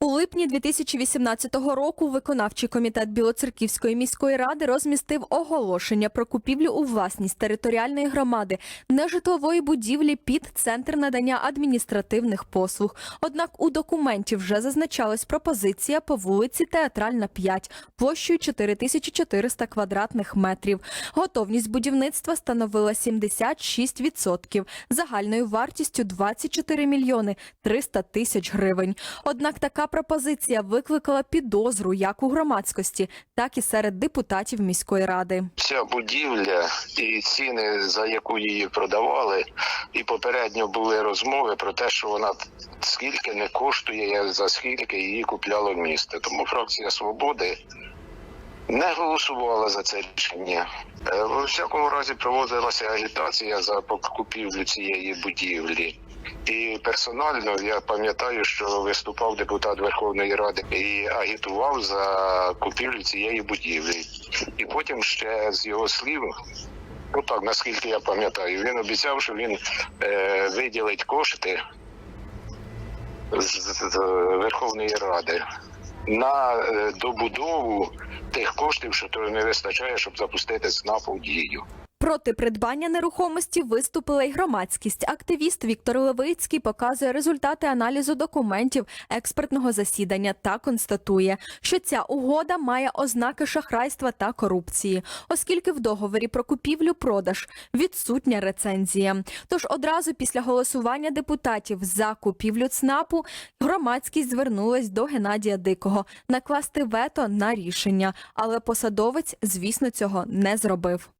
У липні 2018 року виконавчий комітет Білоцерківської міської ради розмістив оголошення про купівлю у власність територіальної громади нежитлової будівлі під центр надання адміністративних послуг. Однак у документі вже зазначалась пропозиція по вулиці Театральна 5 площею 4400 квадратних метрів. Готовність будівництва становила 76%, загальною вартістю 24 мільйони 300 тисяч гривень. Однак така пропозиція викликала підозру як у громадськості, так і серед депутатів міської ради. Ця будівля і ціни, за яку її продавали, і попередньо були розмови про те, що вона скільки не коштує, за скільки її купляло місто. Тому фракція свободи не голосувала за це рішення. Е, У всякому разі проводилася агітація за купівлю цієї будівлі. І персонально я пам'ятаю, що виступав депутат Верховної Ради і агітував за купівлю цієї будівлі. І потім ще з його слів, ну так наскільки я пам'ятаю, він обіцяв, що він е, виділить кошти з, з- з Верховної Ради на е, добудову тих коштів, що не вистачає, щоб запустити СНАП у дію. Проти придбання нерухомості виступила й громадськість. Активіст Віктор Левицький показує результати аналізу документів експертного засідання та констатує, що ця угода має ознаки шахрайства та корупції, оскільки в договорі про купівлю-продаж відсутня рецензія. Тож одразу після голосування депутатів за купівлю ЦНАПу громадськість звернулась до Геннадія Дикого накласти вето на рішення, але посадовець, звісно, цього не зробив.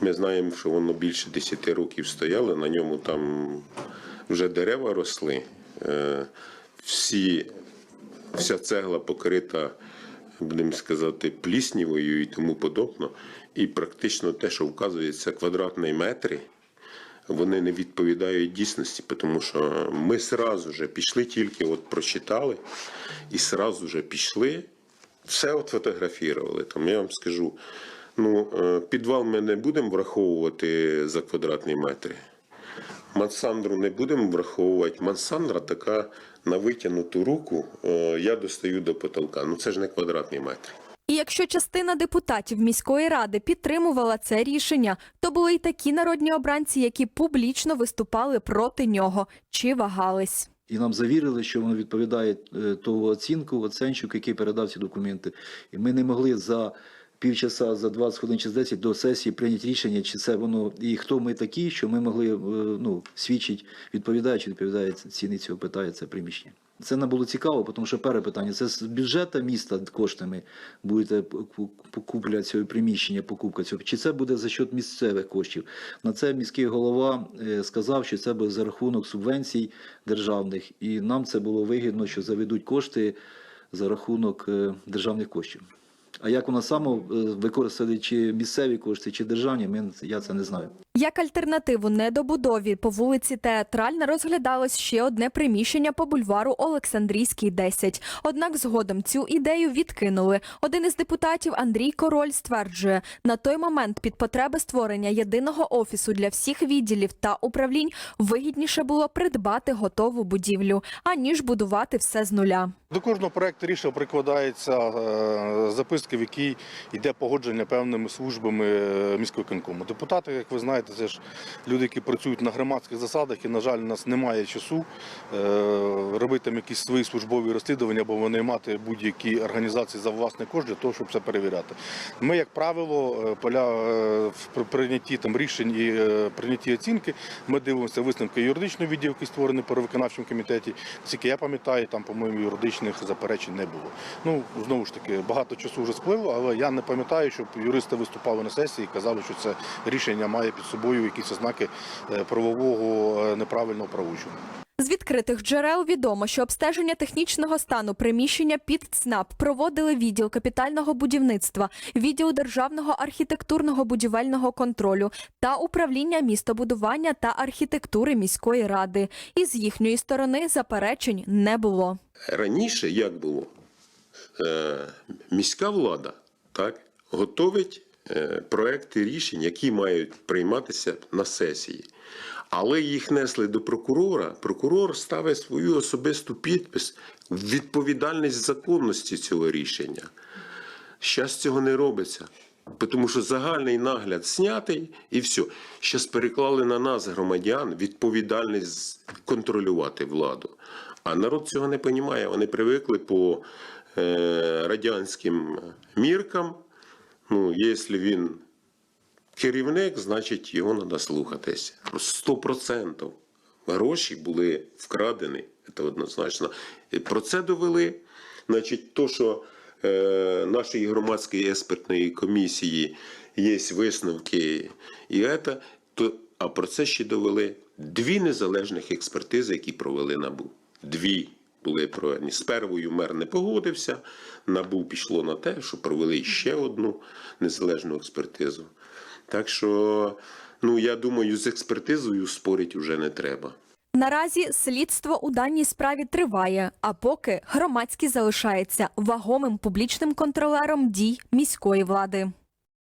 Ми знаємо, що воно більше 10 років стояло, на ньому там вже дерева росли. Е, Всі, вся цегла покрита, будемо сказати, пліснівою і тому подобно. І практично те, що вказується квадратні метри, вони не відповідають дійсності, тому що ми сразу же пішли тільки от прочитали і сразу же пішли, все от фотографували. Тому я вам скажу, ну, е, підвал ми не будемо враховувати за квадратні метри. Мансандру не будемо враховувати. Мансандра така на витягнуту руку, е, я достаю до потолка. Ну це ж не квадратний метр. І якщо частина депутатів міської ради підтримувала це рішення, то були й такі народні обранці, які публічно виступали проти нього чи вагались. І нам завірили, що воно відповідає е, того оцінку, оценщику, який передав ці документи. І ми не могли за півчаса, за 20 хвилин чи за 10 до сесії прийняти рішення, чи це воно і хто ми такі, що ми могли е, ну, свідчити, відповідає чи відповідає ціни цього питання, це приміщення. Це нам було цікаво, тому що перше питання це з бюджету міста коштами будете купля цього приміщення, покупка цього, чи це буде за счет місцевих коштів. На це міський голова е, сказав, що це буде за рахунок субвенцій державних, і нам це було вигідно, що заведуть кошти за рахунок е, державних коштів. А як вона саме використати чи місцеві кошти, чи державні, ми, я це не знаю. Як альтернативу недобудові по вулиці Театральна розглядалось ще одне приміщення по бульвару Олександрійський, 10. Однак згодом цю ідею відкинули. Один із депутатів Андрій Король стверджує, на той момент під потреби створення єдиного офісу для всіх відділів та управлінь вигідніше було придбати готову будівлю, аніж будувати все з нуля. До кожного проекту рішення прикладається е, записки, в якій йде погодження певними службами е, міського конкому. Депутати, як ви знаєте, це ж люди, які працюють на громадських засадах, і, на жаль, у нас немає часу е, робити там якісь свої службові розслідування або вони мати будь-які організації за власний кошт для того, щоб це перевіряти. Ми, як правило, е, поля в при- прийнятті там рішень і прийнятті оцінки, ми дивимося висновки юридичного відділу, який створений при виконавчому комітеті. Скільки я пам'ятаю, там, по-моєму, юридичних заперечень не було. Ну, знову ж таки, багато часу вже сплило, але я не пам'ятаю, щоб юристи виступали на сесії і казали, що це рішення має під собою якісь ознаки е, правового е, неправильного правочину. З відкритих джерел відомо, що обстеження технічного стану приміщення під ЦНАП проводили відділ капітального будівництва, відділ державного архітектурного будівельного контролю та управління містобудування та архітектури міської ради. І з їхньої сторони заперечень не було. Раніше як було? Е, міська влада так, готовить е, проекти рішень, які мають прийматися на сесії. Але їх несли до прокурора. Прокурор ставить свою особисту підпис відповідальність законності цього рішення. Зараз цього не робиться. Тому що загальний нагляд знятий і все. Зараз переклали на нас, громадян, відповідальність контролювати владу. А народ цього не розуміє. Вони привикли по радянським міркам. Ну, якщо він керівник, значить його треба. Сто процентів гроші були вкрадені, це однозначно. Про це довели. Значить, то, що е, нашої громадської експертної комісії є висновки, і це, то, а про це ще довели дві незалежних експертизи, які провели НАБУ. Дві були проведені. З первою мер не погодився. НАБУ пішло на те, що провели ще одну незалежну експертизу. Так що, ну я думаю, з експертизою спорити вже не треба. Наразі слідство у даній справі триває, а поки громадський залишається вагомим публічним контролером дій міської влади.